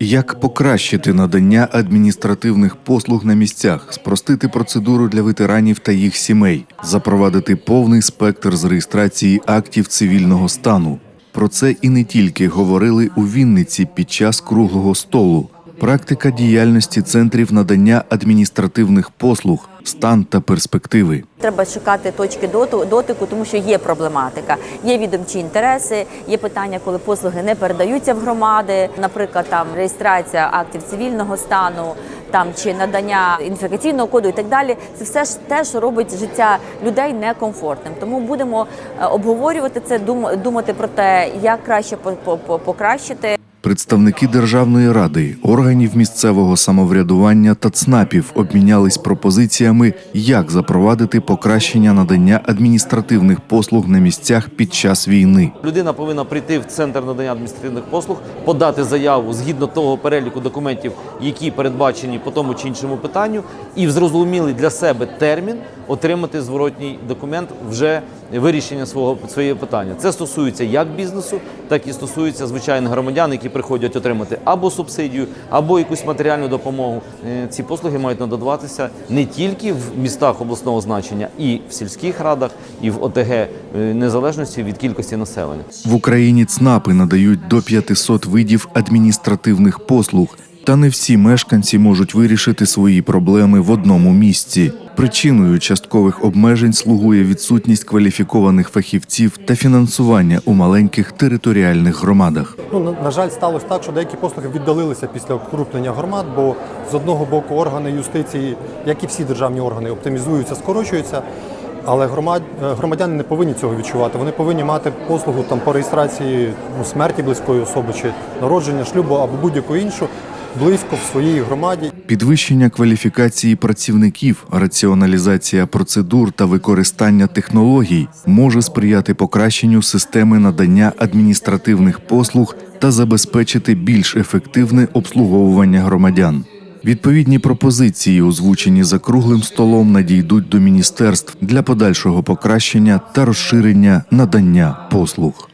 Як покращити надання адміністративних послуг на місцях, спростити процедуру для ветеранів та їх сімей, запровадити повний спектр з реєстрації актів цивільного стану. Про це і не тільки говорили у Вінниці під час круглого столу. Практика діяльності центрів надання адміністративних послуг, стан та перспективи. Треба шукати точки дотику, тому що є проблематика. Є відомчі інтереси, є питання, коли послуги не передаються в громади, наприклад, там реєстрація актів цивільного стану, там чи надання інфекційного коду і так далі. Це все ж те, що робить життя людей некомфортним. Тому будемо е, обговорювати це, дум- думати про те, як краще по- по- по- покращити. Представники Державної ради, органів місцевого самоврядування та ЦНАПів обмінялись пропозиціями, як запровадити покращення надання адміністративних послуг на місцях під час війни. Людина повинна прийти в центр надання адміністративних послуг, подати заяву згідно того переліку документів, які передбачені по тому чи іншому питанню, і в зрозумілий для себе термін отримати зворотній документ вже вирішення свого своєї питання. Це стосується як бізнесу, так і стосується звичайних громадян, які приходять отримати або субсидію, або якусь матеріальну допомогу. Е, Ці послуги мають надаватися не тільки в містах обласного значення, і в сільських радах, і в ОТГ, е, незалежності від кількості населення. В Україні ЦНАПи надають до 500 видів адміністративних послуг, та не всі мешканці можуть вирішити свої проблеми в одному місці. Причиною часткових обмежень слугує відсутність кваліфікованих фахівців та фінансування у маленьких територіальних громадах. Ну, на, жаль, сталося так, що деякі послуги віддалилися після укрупнення громад, бо з одного боку органи юстиції, як і всі державні органи, оптимізуються, скорочуються. Але громад, е, громадяни не повинні цього відчувати. Вони повинні мати послугу там по реєстрації ну, смерті близької особи чи народження шлюбу або будь-яку іншу близько в своїй громаді. Підвищення кваліфікації працівників, раціоналізація процедур та використання технологій може сприяти покращенню системи надання адміністративних послуг та забезпечити більш ефективне обслуговування громадян. Відповідні пропозиції, озвучені за круглим столом, надійдуть до міністерств для подальшого покращення та розширення надання послуг.